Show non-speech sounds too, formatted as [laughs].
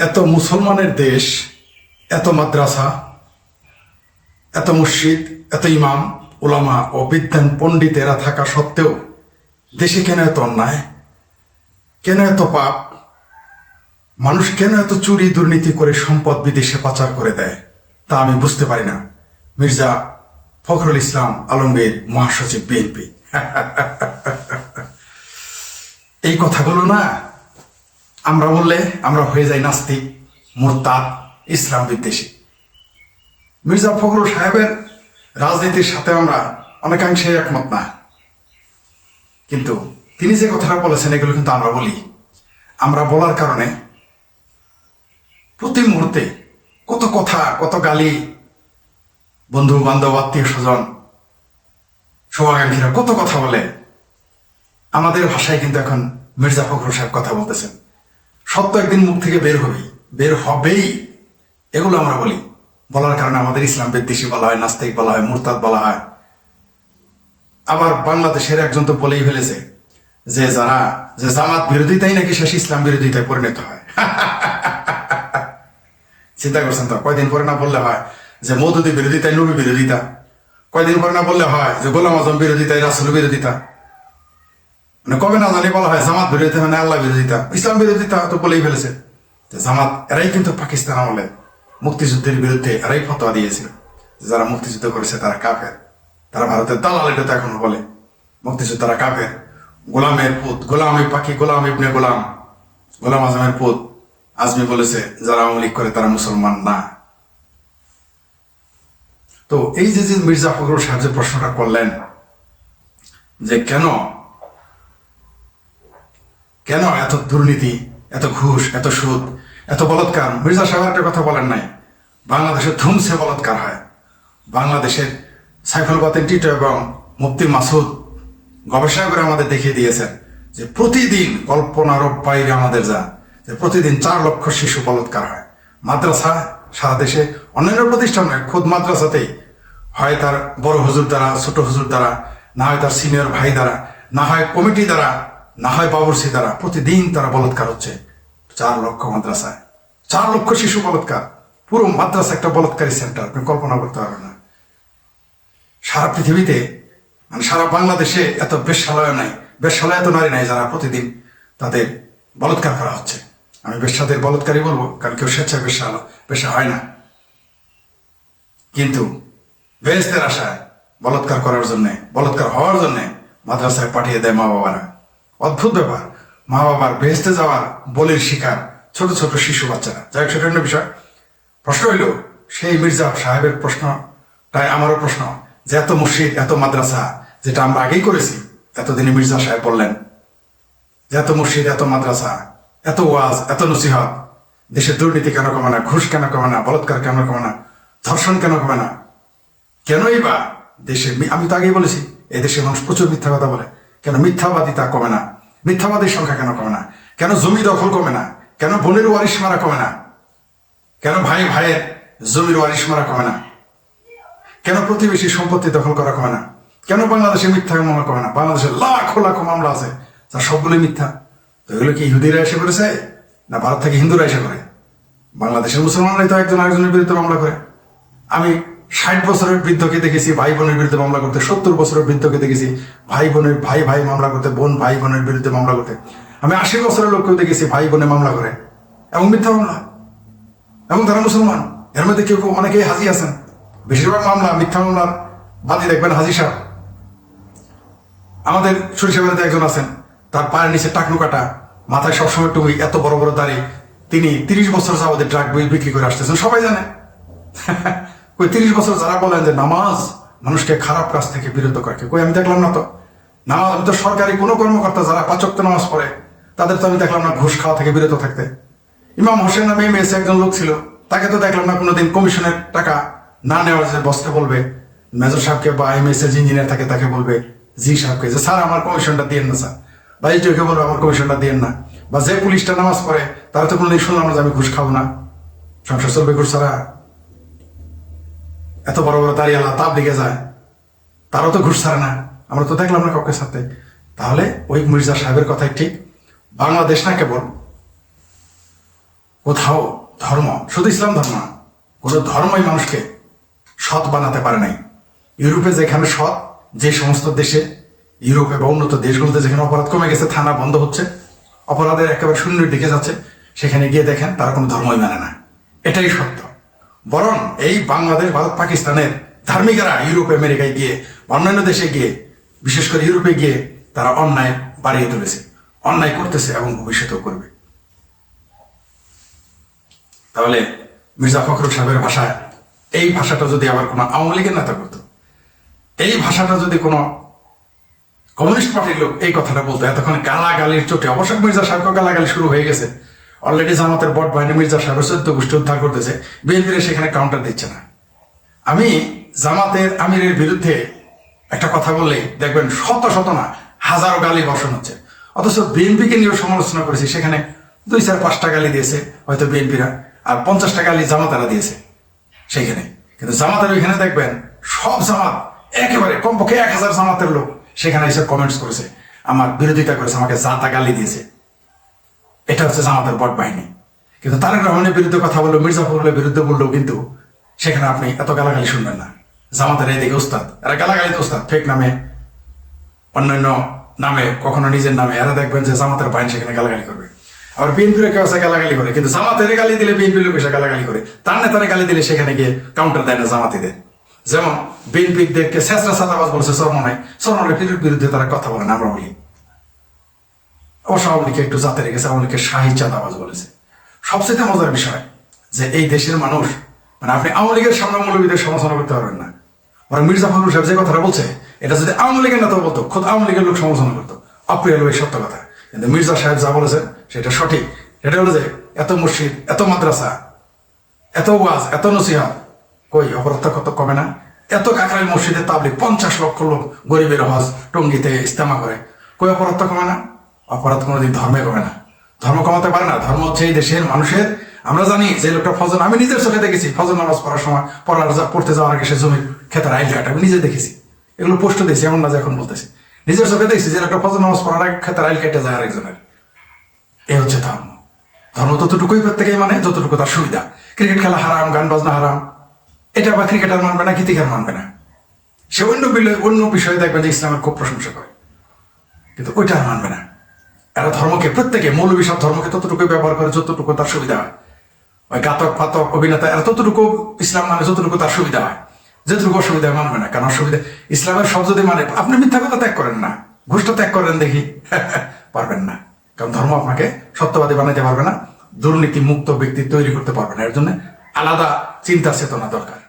এত মুসলমানের দেশ, এত মাদ্রাসা, এত মসজিদ, এত ইমাম ওলামা ও বিদ্যান পণ্ডিতেরা থাকা সত্ত্বেও দেশে কেন এত অন্যায়? কেন এত পাপ? মানুষ কেন এত চুরি দুর্নীতি করে সম্পদ বিদেশে পাচার করে দেয়? তা আমি বুঝতে পারি না। মির্জা ফখরুল ইসলাম আলমগীর মহাসচিব বিএনপি। [laughs] এই কথাগুলো না। আমরা বললে আমরা হয়ে যাই নাস্তিক, মোরতাদ, ইসলাম বিদ্বেষী। মির্জা ফখরুল সাহেবের রাজনীতির সাথে আমরা অনেকাংশে একমত না। কিন্তু তিনি যে কথাটা বলেছেন, এগুলো কিন্তু আমরা বলি। আমরা বলার কারণে প্রতি মুহূর্তে কত কথা, কত গালি বন্ধু বান্ধব আত্মীয় স্বজন শুভাকাঙ্ক্ষীরা কত কথা বলে, আমাদের ভাষায় কিন্তু এখন মির্জা ফখরুল সাহেব কথা বলতেছেন। সত্য একদিন মুখ থেকে বের হবেই। বের হবেই। এগুলো আমরা বলি। বলার কারণে আমাদের ইসলাম বিদ্বেষী বলা হয়, নাস্তিক বলা হয়, মুরতাদ বলা হয়। আবার বাংলাদেশের একজন তো বলেই ফেলেছে যে যারা, যে জামাত বিরোধিতাই নাকি শেষ ইসলাম বিরোধিতায় পরিণত হয়। [laughs] চিন্তা করছেন তো? কয়দিন পরে না বললে হয় যে মৌদুদি বিরোধিতায় নবী বিরোধিতা? কয়দিন পরে না বললে হয় যে গোলাম আজম বিরোধিতায় রাসুল বিরোধিতা? মানে কবে না জানি বলা হয়, জামাত বিরোধিতা মানে আল্লাহ বিরোধিতা। ইসলাম বিরোধিতা তো বলেই ফেলেছে। যে জামাত, এরাই কিন্তু পাকিস্তান আমলে মুক্তিযুদ্ধের বিরুদ্ধে এরাই ফতোয়া দিয়েছিল। যারা মুক্তিযুদ্ধ করেছে, তারা কাফের। তারা ভারতের দালাল, এটা তো এখনও বলে। মুক্তিযোদ্ধারা কাফের। গোলামের পুত, গোলাম পাখি, গোলাম ইবনে গোলাম। গোলাম আজমের পুত, আজমি বলেছে, যারা আওয়ামী লীগ করে, তারা মুসলমান না। তো এই যে মির্জা ফখরুল সাহেব যে প্রশ্নটা করলেন, যে কেন কেন এত দুর্নীতি, এত ঘুষ, এত সুদ, এত বলৎকার? মির্জা সাহেব একটা কথা বলেন নাই। বাংলাদেশে ধুমসে বলৎকার হয়। বাংলাদেশের সাইফুল বাতিন টিটো এবং মুফতি মাসুদ গবেষণা করে আমাদের দেখিয়ে দিয়েছেন যে প্রতিদিন কল্পনার বাইরে আমাদের যা, যে প্রতিদিন চার লক্ষ শিশু বলৎকার হয়। মাদ্রাসা সারা দেশে অন্যান্য প্রতিষ্ঠানে খোদ মাদ্রাসাতেই হয় তার বড় হুজুর দ্বারা, ছোট হুজুর দ্বারা, না হয় তার সিনিয়র ভাই দ্বারা, না হয় কমিটি দ্বারা না হয় বাবুরসি দ্বারা প্রতিদিন তারা বলৎকার হচ্ছে। চার লক্ষ মাদ্রাসায়। চার লক্ষ শিশু বলৎকার। পুরো মাদ্রাসা একটা বলৎকারী সেন্টার, আপনি কল্পনা করতে পারবেন না। সারা পৃথিবীতে মানে সারা বাংলাদেশে এত বেশ্যালয় নাই। বেশ্যালয় এত নারী নাই যারা প্রতিদিন তাদের বলৎকার করা হচ্ছে। আমি বেশাদের বলৎকারী বলব, কারণ কেউ স্বেচ্ছায় বেশ্যা পেশা হয় না। কিন্তু বেহেস্তের আশায় বলৎকার করার জন্যে, বলৎকার হওয়ার জন্যে মাদ্রাসায় পাঠিয়ে দেয় মা বাবারা অদ্ভুত ব্যাপার। মা বাবার বেহেস্তে যাওয়ার বলির শিকার ছোট ছোট শিশু বাচ্চারা। যাই হোক সেটা বিষয়। প্রশ্ন হইল, সেই মির্জা সাহেবের প্রশ্ন? তাই আমারও প্রশ্ন, যে এত মসজিদ, এত মাদ্রাসা, যেটা আমরা আগেই করেছি, এতদিনে মির্জা সাহেব বললেন, যে এত মসজিদ, এত মাদ্রাসা, এত ওয়াজ, এত নসিহত, দেশের দুর্নীতি কেন কমে না, ঘুষ কেন কমে না, বলৎকার কেন কমে না, ধর্ষণ কেন কমে না? কেনই বা দেশে আমি তো আগেই বলেছি এই দেশের মানুষ প্রচুর মিথ্যা কথা বলে। কেন মিথ্যাবাদী তা কমে না? মিথ্যাবাদীর সংখ্যা কেন কমে না? কেন জমি দখল কমে না? কেন বোনের ওয়ারিশ মারা কমে না? কেন ভাই ভাইয়ের জমির ওয়ারিশ মারা কমে না? কেন প্রতিবেশী সম্পত্তি দখল করা কমে না? কেন বাংলাদেশে মিথ্যা মামলা কমে না? বাংলাদেশে লাখো লাখো মামলা আছে তার সবগুলোই মিথ্যা। তো এগুলো কি ইহুদিরা এসে করেছে? না ভারত থেকে হিন্দুরা এসে করে? বাংলাদেশের মুসলমানরাই তো একজন আরেকজনের বিরুদ্ধে মামলা করে। আমি ষাট বছরের বৃদ্ধকে দেখেছি, ভাই বোনের বিরুদ্ধে মামলা করতে, সত্তর বছরের বৃদ্ধকে দেখেছি, ভাই বোনের, ভাই ভাই মামলা করতে, বোন, ভাই বোনের বিরুদ্ধে মামলা করতে। আমি আশি বছরের লোককেও দেখেছি, ভাই বোনে মামলা করে। এবং মিথ্যা মামলা। এবং তারা মুসলমান। এর মধ্যে কেউ কেউ অনেকেই হাজি আছেন। বেশিরভাগ মামলা, মিথ্যা মামলার বাদী দেখবেন হাজি সাহেব। আমাদের সরিষাবাড়িতে একজন আছেন, তার পায়ের নিচে টাকনু কাটা, মাথায় সবসময় টুপি, এত বড় বড় দাড়ি। তিনি তিরিশ বছর যাবতীয় ড্রাগ বিক্রি করে আসতেছেন, সবাই জানে। [laughs] ওই তিরিশ বছর যারা বলেন যে নামাজ মানুষকে খারাপ কাজ থেকে বিরত করে কই আমি দেখলাম না তো? নামাজ আমি তো সরকারি কোনো কর্মকর্তা যারা পাচক নামাজ পড়ে, তাদের তো আমি দেখলাম না ঘুষ খাওয়া থেকে বিরত থাকতে। ইমাম হোসেন নামে এমএস একজন লোক ছিল, তাকে তো দেখলাম না কোনোদিন কমিশনের টাকা না নেওয়ার যে বসতে বলবে। মেজর সাহেবকে বা এমএস এর ইঞ্জিনিয়ার থাকে, তাকে বলবে, জি সাহেবকে, যে, স্যার, আমার কমিশনটা দিয়েন না, স্যার। বা এইটাকে বলবে, আমার কমিশনটা দিয়েন না। বা যে পুলিশটা নামাজ পড়ে, তারা তো কোনোদিন শুনলাম না যে আমি ঘুষ খাব না। সংসার চলবে ঘুষ ছাড়া। এত বড় বড় দাঁড়িয়ে আল্লাহ তাপ দিকে যায়, তারাও তো ঘুষ ছাড়ে না। আমরা তো দেখলাম না কাউকে সাথে তাহলে ওই মির্জা সাহেবের কথাই ঠিক। বাংলাদেশ না কেবল, কোথাও ধর্ম, শুধু ইসলাম ধর্ম না, কোনো ধর্মই মানুষকে সৎ বানাতে পারে নাই। ইউরোপে যেখানে সৎ, যে সমস্ত দেশে, ইউরোপে বা উন্নত দেশগুলোতে যেখানে অপরাধ কমে গেছে, থানা বন্ধ হচ্ছে, অপরাধের একেবারে শূন্যের দিকে যাচ্ছে, সেখানে গিয়ে দেখেন তারা কোনো ধর্মই মানে না। এটাই সত্য। বরং এই বাংলাদেশ, ভারত, পাকিস্তানের ধার্মিকেরা ইউরোপ, আমেরিকায় গিয়ে অন্যান্য দেশে গিয়ে, বিশেষ করে ইউরোপে গিয়ে তারা অন্যায় বাড়িয়ে তুলেছে, অন্যায় করতেছে এবং ভবিষ্যতেও করবে। তাহলে মির্জা ফখরুল সাহেবের ভাষায় এই ভাষাটা যদি আবার কোনো আওয়ামী লীগের নেতা করতো, এই ভাষাটা যদি কোনো কমিউনিস্ট পার্টির লোক এই কথাটা বলতো, এতক্ষণ গালাগালির চোটে, অবশ্য মির্জা সাহেবকে গালাগালি শুরু হয়ে গেছে অলরেডি জামাতের বট বাহিনী মির্জা সাহেবের চোদ্দ গোষ্ঠী উদ্ধার করতেছে। বিএনপির সেখানে কাউন্টার দিচ্ছে না। আমি জামাতের আমিরের বিরুদ্ধে একটা কথা বললেই দেখবেন শত শত না, হাজারো গালি বর্ষণ হচ্ছে। অথচ বিএনপিকে নিয়েও সমালোচনা করেছি, সেখানে দুই চার পাঁচটা গালি দিয়েছে হয়তো বিএনপিরা, আর পঞ্চাশটা গালি জামাতারা দিয়েছে সেইখানে। কিন্তু জামাতের ওইখানে দেখবেন সব জামাত, একেবারে কমপক্ষে এক হাজার জামাতের লোক সেখানে এসে কমেন্টস করেছে। আমার বিরোধিতা করেছে, আমাকে জাতা গালি দিয়েছে। এটা হচ্ছে জামাতের বট বাহিনী। কিন্তু তারেক রহমানের বিরুদ্ধে কথা বলল মির্জা ফখরুলের বিরুদ্ধে বলল, কিন্তু সেখানে আপনি এত গালাগালি শুনবেন না। জামাতের এইদিকে উস্তাদ এরা গালাগালিতে উস্তাদ ফেক নামে, অন্যান্য নামে, কখনো নিজের নামে, এরা দেখবেন যে জামাতের বাহিনী সেখানে গালাগালি করবে। আবার বিএনপির কেউ আছে গালাগালি করে, কিন্তু জামাতের গালি দিলে বিএনপির লোক এসে গালাগালি করে। তার নেতারে গালি দিলে সেখানে গিয়ে কাউন্টার দেয় না জামাতিদের। যেমন বিএনপিদেরকে শেষরা সাদাবাজ বলছে সরমনাই সরমনের বিরুদ্ধে তারা কথা বলে না, আমরা বলি। অবশ্য একটু জাতে রেখেছে আওয়ামী লীগকে শাহী চাঁদাবাজ বলেছে। সবচেয়ে মজার বিষয় যে এই দেশের মানুষ মানে আপনি আওয়ামী লীগের সামনে মৌলবীদের সমালোচনা করতে পারবেন না। বরং মির্জা ফখরুল সাহেব যে কথাটা বলছে, এটা যদি আওয়ামী লীগের নেতা বলতো, খোদ আওয়ামী লীগের লোক সমালোচনা করতো। অপ্রিয় এই সত্য কথা। কিন্তু মির্জা সাহেব যা বলেছেন, সেটা সঠিক। সেটা হলো যে, এত মসজিদ এত মাদ্রাসা, এত ওয়াজ, এত নসিহাত, কই অপরাধটা কত কমে না? এত কাকরাইল মসজিদে তাবলিক পঞ্চাশ লক্ষ লোক গরিবের হজ, টঙ্গিতে ইস্তেমা করে, কই অপরাধটা কমে না? অপরাধ কোনোদিন ধর্মে কমে না। ধর্ম কমাতে পারে না, ধর্ম হচ্ছে এই দেশের মানুষের। আমরা জানি যে লোকটা ফজর, আমি নিজের চোখে দেখেছি, ফজর নামাজ পড়ার সময় পড়ার পড়তে যাওয়ার আগে সে জমির খেতের আইল কাটা, আমি নিজে দেখেছি। এগুলো পোস্ট দিয়েছি, এমন না যে এখন বলতেছি। নিজের চোখে দেখছি যে লোকটা ফজর নামাজ পড়ার আগে খেতের আইল কেটে যায় আরেকজনের। এ হচ্ছে ধর্ম। ধর্ম ততটুকুই প্রত্যেকেই মানে যতটুকু তার সুবিধা। ক্রিকেট খেলা হারাম, গান বাজনা হারাম। এটা আবার ক্রিকেটার মানবে না, গীতিকার মানবে না। সে অন্য অন্য বিষয়ে দেখবেন যে ইসলামের খুব প্রশংসা করে। কিন্তু ওইটা মানবে না। এরা ধর্মকে, প্রত্যেকে মৌলবী সব ধর্মকে ততটুকু ব্যবহার করে যতটুকু তার সুবিধা হয়। ওই গাতক, পাতক অভিনেতা, এরা ততটুকু ইসলাম মানে যতটুকু তার সুবিধা হয়। যেটুকু অসুবিধা মানবে না, কারণ অসুবিধা, ইসলামের সব যদি মানে আপনি মিথ্যা কথা ত্যাগ করেন না। ঘুষটা ত্যাগ করেন দেখি। [laughs] পারবেন না। কারণ ধর্ম আপনাকে সত্যবাদী বানাইতে পারবে না। দুর্নীতি মুক্ত ব্যক্তি তৈরি করতে পারবে না। এর জন্য আলাদা চিন্তা চেতনা দরকার।